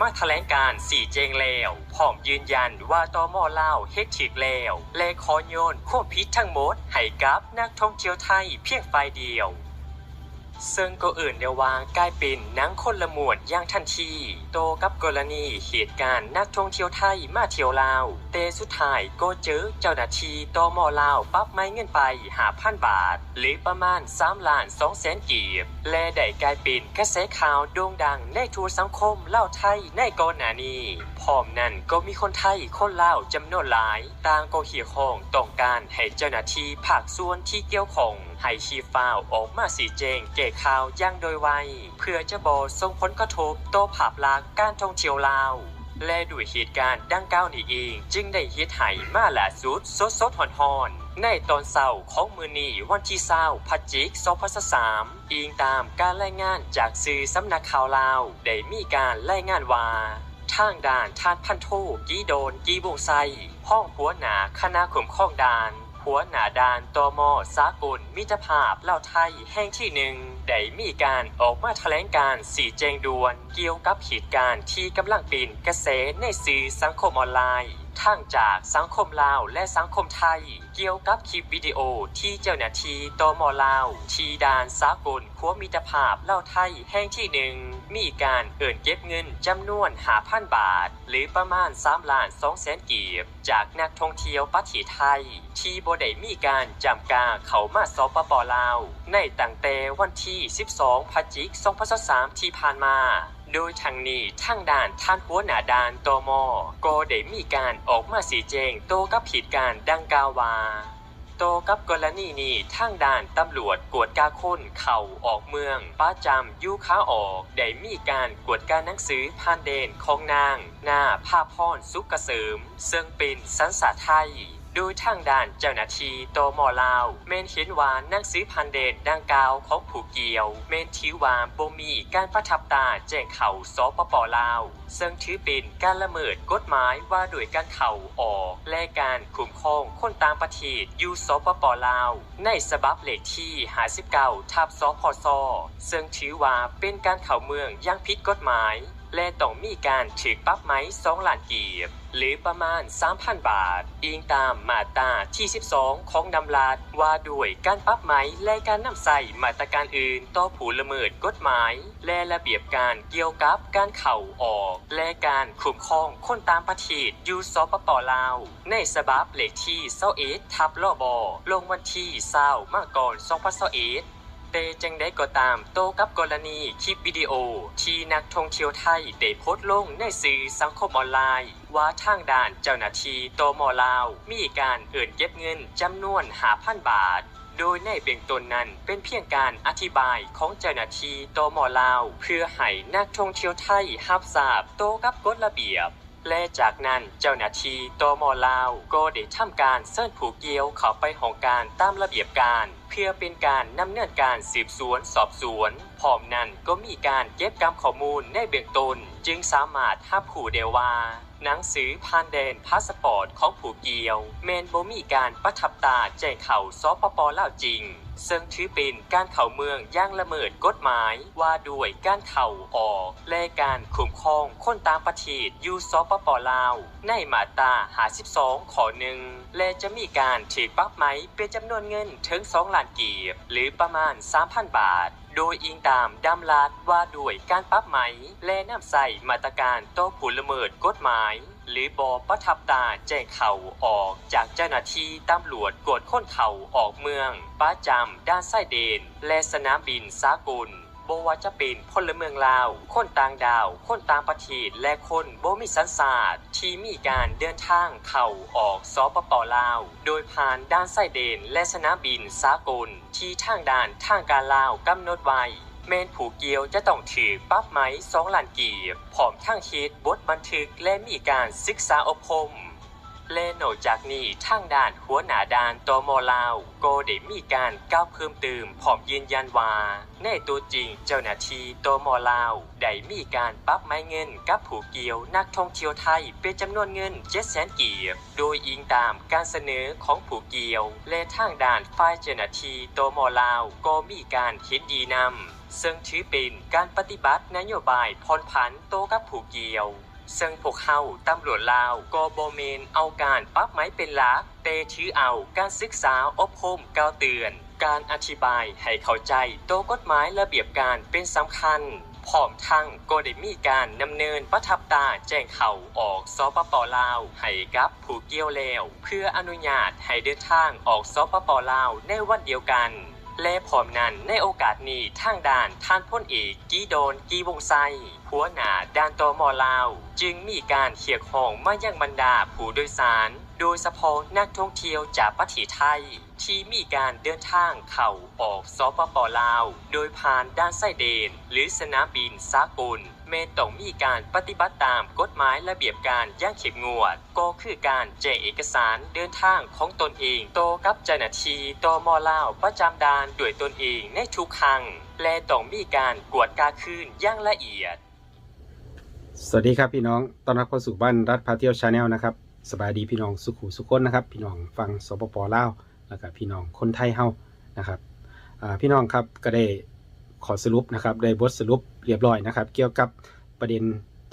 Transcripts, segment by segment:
มาแถลงการสี่เจงแล้วพร้อมยืนยันว่าตอมลาเฮ็ดถีกแล้วและขอโยนควบพิษทั้งหมดให้กับนักท่องเที่ยวไทยเพียงฝ่ายเดียว ซึ่งก็อื่นเดียวว่ากลายเป็นนังคนละหมวดย่างทันที โตกับกรณีเหตุการณ์นักท่องเที่ยวไทยมาเที่ยวลาว เตสุดท้ายก็เจอเจ้าหน้าที่ตมลาวปรับไม่เงินไปหาพันบาท หรือประมาณ3ล้าน2แสนกีบ และได้กลายเป็นกระแสข่าวโด่งดังในทั่วสังคมเล่าไทยในก่อนหน้านี้พร้อมนั้นก็มีคนไทยคนลาวจำนวนหลาย ต่างก็เขียของต้องการให้เจ้าหน้าที่ภาคส่วนที่เกี่ยวข้องให้ชีฟ้าวออกมาสีแจงแก้ข่าวย่างโดยไวเพื่อจะบอส่งผลกระทบต่อภาพลักษณ์การท่องเที่ยวลาวและด้วยเหตุการณ์ดังกล่าวนี้เอง จึงได้เฮ็ดให้มาล่าสุดสดสดๆหอนในตอนเช้าของมือนี้วันที่20พฤศจิกายน2023อิงตามการรายงานจากสื่อสำนักข่าวลาว ได้มีการรายงานว่าทางด่านทานพันโทกีโดนกีบงไซห้องหัวหนาคณะขุมข้องด่าน หัวหนาด่านตมสากลมิตรภาพเล่าไทยแห่งที่หนึ่งได้มีการออกมาแถลงการสีแจงด่วน เกี่ยวกับเหตุการณ์ที่กำลังเป็นกระแสในสื่อสังคมออนไลน์ ทางจากสังคมลาวและสังคมไทย เกี่ยวกับคลิปวิดีโอที่เจ้าหน้าที่ตมลาว ที่ด่านสากลขัวมิตรภาพเล่าไทยแห่งที่หนึ่งมีการเอิ่นเก็บเงินจำนวนหาพันบาท หรือประมาณ3ล้าน2แสนกีบ จากนักท่องเที่ยวประเทศไทย ที่บ่ได้มีการจำกาเขามาสปปลาว ในตั้งแต่วันที่ 12พฤศจิกายน2023ที่ผ่านมา โดยทางนี้ทางด่านท่านหัวหน้าด่านตมก็ได้มีการออกมาสีแจงโตกับเหตุการณ์ดังกล่าวว่าโตกับกรณีนี้ทางด่านตำรวจกวดกาคนเข่าออกเมืองป้าจำยูค้าออก ได้มีการกวดการหนังสือผ่านเดนของนาง หน้าภาพรสุกเกษมซึ่งเป็นสัญชาไทย ดูทางด่านเจ้าหน้าที่ตมลาว เมนเห็นว่านังสือพันเดนดังกล่าวของผู้เกี่ยว เมนทิว่าบ่มีการประทับตาแจ้งเข่าสปปลาวซึ่งถือเป็นการละเมิดกฎหมายว่าโดยการเข่าออกและการคุ้มครองคนต่างประเทศยูสปปลาว ในฉบับเลขที่ 59ทับสพซซึ่งถือว่าเป็นการเข่าเมืองอย่างผิดกฎหมาย และต้องมีการถือปรับไหม2ล้านกีบ หรือประมาณ 3,000 บาท อิงตามมาตราที่ 12 ของนำลาดว่าด้วยการปรับไหมและการนำใส่มาตรการอื่นต่อผู้ละเมิดกฎหมาย และระเบียบการเกี่ยวกับการเข่าออกและการคุ้มครองคนตามประเทศยู่สปปลาว ในฉบับเลขที่21ทับลบลงวันที่20มากราคม2021เตจึงได้ก็ตามโตกับกรณีคลิปวิดีโอ ที่นักท่องเที่ยวไทยได้โพสต์ลงในสื่อสังคมออนไลน์ ว่าทางด่านเจ้าหน้าที่ตมลาว มีการเอิ่นเก็บเงินจำนวนหาพันบาท โดยในเบื้องต้นนั้นเป็นเพียงการอธิบายของเจ้าหน้าที่ตมลาว เพื่อให้นักท่องเที่ยวไทยรับทราบโต้กับกฎระเบียบ และจากนั้นเจ้าหน้าที่ตมลาว ก็ได้ทำการเชิญผู้เกี่ยวเข้าไปของการตามระเบียบการ เพื่อเป็นการนำเนินการสืบสวนสอบสวนพร้อมนั้นก็มีการเก็บกำข้อมูลในเบื้องต้น จึงสามารถหาผู้เดว่า หนังสือผ่านแดนพาสปอร์ตของผู้เกี่ยว แมนบ่มีการประทับตาแจ้งเข่าสปปลาวจริง ซึ่งถือเป็นการเข้าเมืองย่างละเมิดกฎหมายว่าด้วยการเข้าออกและการคุ้มครองคนตางประเทศยู่สปปลาว ในมาตรา52ขอหนึ่งและจะมีการถือปรับไหมเป็นจำนวนเงินถึง2ล้านกีบหรือประมาณ 3,000 บาท โดยอิงตามดำลาดว่าด้วยการปรับไหม และนำใส่มาตรการต่อผู้ละเมิดกฎหมาย หรือบอประทับตาแจ้งเข่าออกจากเจ้าหน้าที่ตำรวจกวดค้นเข่าออกเมือง ป้าจำด้านไส้เดน และสนามบินสากล บว่าจะเป็นพลเมืองลาว คนต่างดาว คนต่างประเทศ และคนบ่มีสัญชาติที่มีการเดินทางเข้าออกสปปลาว โดยผ่านด้านไส้เดนและสนามบินสากล ที่ทางด่านทางการลาวกำหนดไว้แมนผูกเกียวจะต้องถือปั๊บไหมสองล้านกีบพร้อมทั้งเฮ็ดบทบันทึกและมีการศึกษาอบรม และนอกจากนี้ทางด้านหัวหน้าด่านตมลาวก็ได้มีการก้าวเพิ่มเติมพร้อมยืนยันว่าในตัวจริงเจ้าหน้าที่ตมลาวได้มีการปรับไม้เงินกับผู้เกี่ยวนักท่องเที่ยวไทยเป็นจำนวนเงิน7แสนกีบโดยอิงตามการเสนอของผู้เกี่ยว และทางด้านฝ่ายเจ้าหน้าที่ตมลาวก็มีการเห็นดีนำซึ่งถือเป็นการปฏิบัตินโยบายผ่อนผันโตกับผู้เกี่ยว ซึ่งพวกเขาตำรวจลาวก็บเมนเอาการปั๊บไม้เป็นหลักเตถือเอาการศึกษาอบรมกล่าวเตือน การอธิบายให้เข้าใจโตวกฎหมายระเบียบการเป็นสำคัญพร้อมทั้งก็ได้มีการดำเนินประทับตาแจ้งเข่าออกสปปลาวให้กับผู้เกี่ยวแล้ว เพื่ออนุญาตให้เดินทางออกสปปลาวในวันเดียวกัน และพร้อมนั้นในโอกาสนี้ทางด่านท่านพ้นเอกกีโดนกีวงไซหัวหน้าด่านตมลาว จึงมีการเขียกห้องมายังบรรดาผู้โดยสาร โดยเฉพาะนักท่องเที่ยวจากประเทศไทย ที่มีการเดินทางเข้าออกสปปลาว โดยผ่านด้านไส้เดน หรือสนามบินสากล มนต้องมีการปฏิบัติตามกฎหมายระเบียบการย่างเข้มงวด ก็คือการแจ้งเอกสารเดินทางของตนเองโตกับเจ้าหน้าที่ตมลาวประจำด่านด้วยตนเองในทุกครั้งและต้องมีการกวดกาคืนอย่างละเอียด สวัสดีครับพี่น้องต้อนรับเข้าสู่บ้านรัฐพาเที่ยวชาแนลนะครับสบายดีพี่น้องสุขุสุขคนนะครับ พี่น้องฟังสปปลาวแล้วก็พี่น้องคนไทยเฮานะครับพี่น้องครับก็ได้ ขอสรุปนะครับได้บทสรุปเรียบร้อยนะครับ เกี่ยวกับประเด็น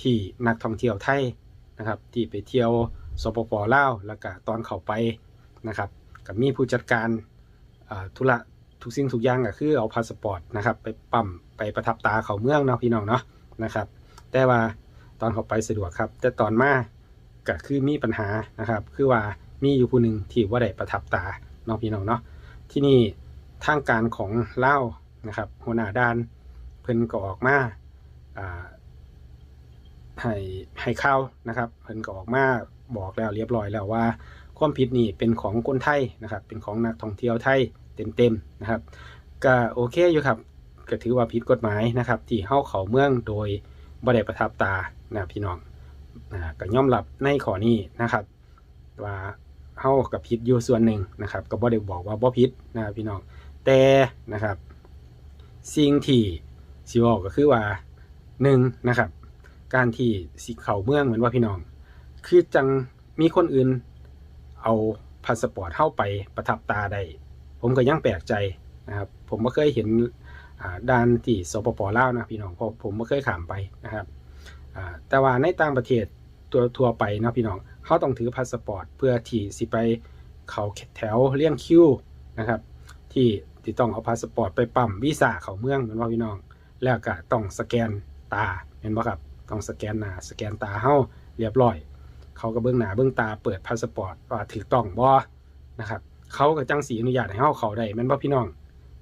ที่นักท่องเที่ยวไทยนะครับ ที่ไปเที่ยวสปปลาวแล้วก็ตอนเข้าไปนะครับกับมีผู้จัดการธุระทุกสิ่งทุกอย่างก็คือเอาพาสปอร์ตนะครับ ไปปั๊มไปประทับตาเขาเมืองเนาะพี่น้องเนาะนะครับ แต่ว่าตอนเข้าไปสะดวกครับ แต่ตอนมาก็คือมีปัญหานะครับ คือว่ามีอยู่ผู้หนึ่งที่ว่าได้ประทับตาเน้องพี่น้องเนาะที่นี่ทางการของเล่าว นะครับหัวหน้าด้านเพิ่นก็ออกมาให้ให้ข้านะครับ เพิ่นก็ออกมาบอกแล้วเรียบร้อยแล้วว่า ความผิดนี่เป็นของคนไทยนะครับ เป็นของนักท่องเที่ยวไทยเต็มๆนะครับก็โอเคอยู่ครับก็ถือว่าผิดกฎหมายนะครับ ที่เข้าเขาเมืองโดยบ่ได้ประทับตานะพี่น้องนะก็ย่อมรับในข้อนี้นะครับ ว่าเฮากับผิดอยู่ส่วนหนึ่งนะครับ ก็บ่ได้บอกว่าบ่ผิดนะพี่น้องแต่นะครับ สิ่งที่สิบอกก็คือว่าหนึ่งนะครับ การที่สิเข้าเมืองเหมือนว่าพี่น้อง คือจังมีคนอื่นเอาพาสปอร์ตเข้าไปประทับตาได้ผมก็ยังแปลกใจนะครับ ผมบ่เคยเห็นอ่าด้านที่สปปลาวนะพี่น้องเพราะผมไม่เคยขามไปนะครับแต่ว่าในต่างประเทศตัวทั่วไปนะพี่น้องเขาต้องถือพาสปอร์ตเพื่อที่สิไปเขาแถวเลี่ยงคิวนะครับ ที่ ที่ต้องเอาพาสปอร์ตไปปั๊มวีซ่าเขาเมืองเหมือนว่าพี่น้อง แล้วก็ต้องสแกนตาเห็นบ่ครับ ต้องสแกนหน้าสแกนตาเฮาเรียบร้อย เขาก็เบื้องหน้าเบื้องตาเปิดพาสปอร์ตว่าถูกต้องบ่นะครับเขาก็จังสีอนุญาตให้เฮาเข้าได้แม่นบ่พี่น้อง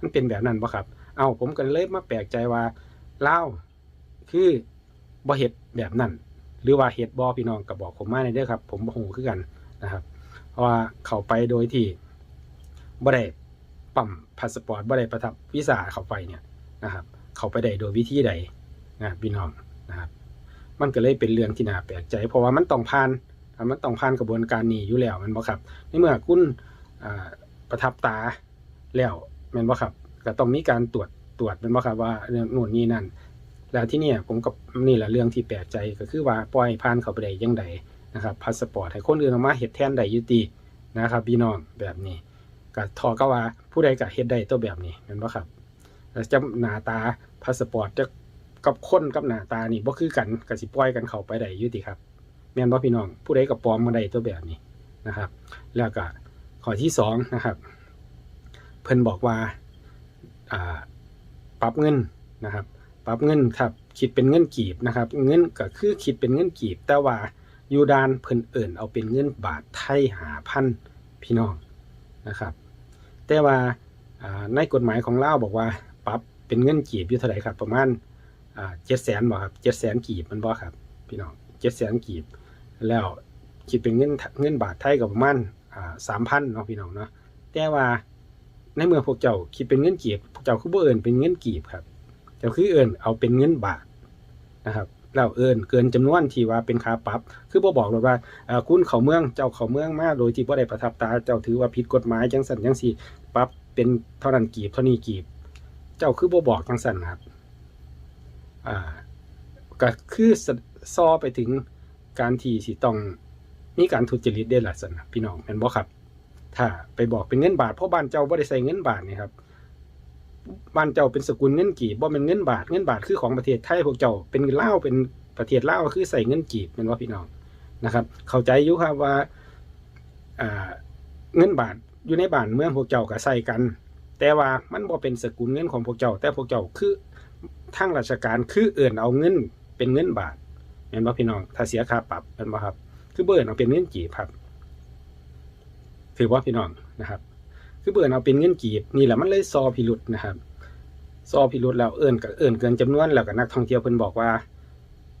มันเป็นแบบนั้นบ่ครับ เอาผมก็เลยมาแปลกใจว่าเล่าวคือบ่เฮ็ดแบบนั้นหรือว่าเฮ็ดบ่พี่น้องก็บอกผมมาในเด้อครับ ผมบ่ฮู้คือกันนะครับ เพราะว่าเข้าไปโดยที่บ่ได้ ปั๊มพาสปอร์ตบ่ได้ประทับวีซ่าเข้าไปเนี่ยนะครับ เข้าไปได้โดยวิธีใดนะพี่น้องนะครับ มันก็เลยเป็นเรื่องที่น่าแปลกใจ เพราะว่ามันต้องผ่านมันต้องผ่านกระบวนการนี้อยู่แล้วมันบ่ครับ ในเมื่อคุณประทับตาแล้วม่นบ่ครับก็ต้องมีการตรวจตรวจเป็นว่ครับว่าเรื่องนู่นนี่นั่น แล้วที่เนี่ยผมกับนี่แหละเรื่องที่แปลกใจก็คือว่าปล่อยผ่านเขาไปได้ยังไงนะครับพาสปอร์ตให้คนอื่นเอามาเฮ็ดแทนได้ยุตินะครับพี่น้องแบบนี้ ก็ทอก็ว่าผู้ใดก็เฮ็ดได้ตัวแบบนี้แม่นบ่ครับแล้วจะหน้าตาพาสปอร์ตจะกับคนกับหน้าตานี่บ่คือกันก็สิปล่อยกันเข้าไปได้อยุติครับแม่นบ่พี่น้องผู้ใดก็ปลอมมาได้ตัวแบบนี้นะครับ แล้วก็ข้อที่สองนะครับ เพิ่นบอกว่าอ่าปรับเงินนะครับ ปรับเงินครับคิดเป็นเงินกีบนะครับ เงินก็คือคิดเป็นเงินกีบ แต่ว่าอยู่ดานเพิ่นเอิ่นเอาเป็นเงินบาทไทยหาพันพี่น้องนะครับ แต่ว่าในกฎหมายของลาวบอกว่าปรับเป็นเงินกีบอยู่เท่าไหร่ครับ ประมาณเจ็ดแสนบ่ครับเจ็ดแสนกีบมันบ่ครับ พี่น้องเจ็ดแสนกีบ แล้วคิดเป็นเงินเงินบาทไทยก็ประมาณสามพันเนาะพี่น้องเนาะแต่ว่าในเมื่อพวกเจ้าคิดเป็นเงินกีบ พวกเจ้าคือบ่เอิญเป็นเงินกีบครับ เจ้าคือเอิญเอาเป็นเงินบาทนะครับ แล้วเอิญเกินจำนวนที่ว่าเป็นค่าปรับ คือบ่บอกเลยว่าคุณเขาเมืองเจ้าเขาเมืองมาโดยที่บ่ได้ประทับตาเจ้าถือว่าผิดกฎหมายจังสันจังซี่ปรับเป็นเท่านั้นกีบเท่านี้กีบ เจ้าคือบ่บอกจังสันครับอ่าก็คือซอไปถึงการที่สิต้องมีการทุจริตได้หล่ะสันพี่น้องแม่นบ่ครับ ถ้าไปบอกเป็นเงินบาทเพราะบ้านเจ้าบ่ได้ใส่เงินบาทนี่ครับ บ้านเจ้าเป็นสกุลเงินกีบบ่เป็นเงินบาทเงินบาทคือของประเทศไทยพวกเจ้าเป็นเล่าเป็นประเทศเลาคือใส่เงินกีบเป็นว่าพี่น้องนะครับ เข้าใจอยู่ครับว่าอ่าเงินบาทอยู่ในบ้านเมืองพวกเจ้าก็ใส่กัน แต่ว่ามันบ่เป็นสกุลเงินของพวกเจ้า แต่พวกเจ้าคือทางราชการคือเอื่นเอาเงินเป็นเงินบาทเห็นบ่พี่น้องถ้าเสียค่าปรับเป็นบ่ครับ คือเบิ่นเอาเป็นเงินกีบครับถือว่าพี่น้องนะครับ คือเบิ่นเอาเป็นเงินกีบนี่แหละมันเลยซอพิรุษนะครับซอพิรุษแล้วเอิ่นก็เอิ่นเกินจำนวนแล้วก็นักท่องเที่ยวเพิ่นบอกว่า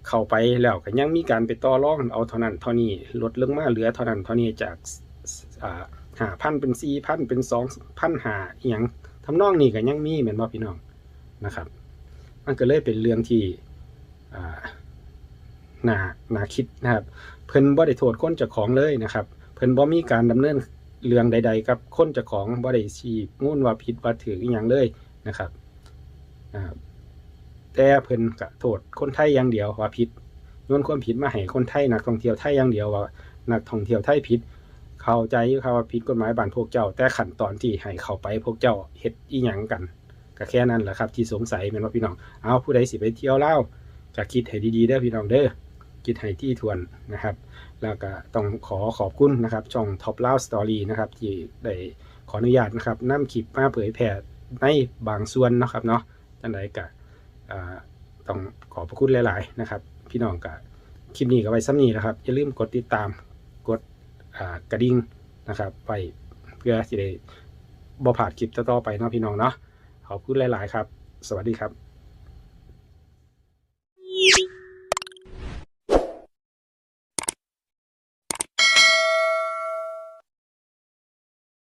เข้าไปแล้วก็ยังมีการไปต่อรองเอาเท่านั้นเท่านี้ลดลงมาเหลือเท่านั้นเท่านี้จากอ่าหาพันเป็นสี่พันเป็นสองพันหาอหย่างทำนองนี้ก็ยังมีเหมือนว่าพี่น้องนะครับ มันก็เลยเป็นเรื่องที่อ่าน่าน่าคิดนะครับ เพิ่นบ่ได้โทษคนเจ้าของเลยนะครับ เพิ่นบ่มีการดำเนิน เรื่องใด ๆ กับคนเจ้าของบ่ได้ชี้มูลว่าผิดว่าถืออย่างเลยนะครับแต่เพิ่นก็โทษคนไทยอย่างเดียวว่าผิดโยนความผิดมาให้คนไทยนักท่องเที่ยวไทยอย่างเดียวว่านักท่องเที่ยวไทยผิด เข้าใจอยู่ครับว่าผิดกฎหมายบ้านพวกเจ้า แต่ขั้นตอนที่ให้เข้าไปพวกเจ้าเฮ็ดอีหยังกันก็แค่นั้นแหละครับที่สงสัยแม่นว่าพี่น้องเอาผู้ใดสิไปเที่ยวเล่าวก็คิดให้ดีๆเด้อพี่น้องเด้อ คิดให้ที่ทวนนะครับ แล้วก็ต้องขอขอบคุณนะครับ ช่อง Top l o u d Story นะครับ ที่ได้ขออนุญาตนะครับนำคลิปมาเผยแพร่ในบางส่วนนะครับเนาะจังไดก็ต้องขอบพระคุณหลาย ๆ นะครับ พี่น้องก็คลิปนี้ก็ไว้ซ้ำนี้นะครับ อย่าลืมกดติดตามกดกระดิ่งนะครับ ไปเพื่อที่ได้บ่พลาดคลิปต่อๆไปเนาะพี่น้องเนาะขอบคุณหลาย ๆ ครับ สวัสดีครับ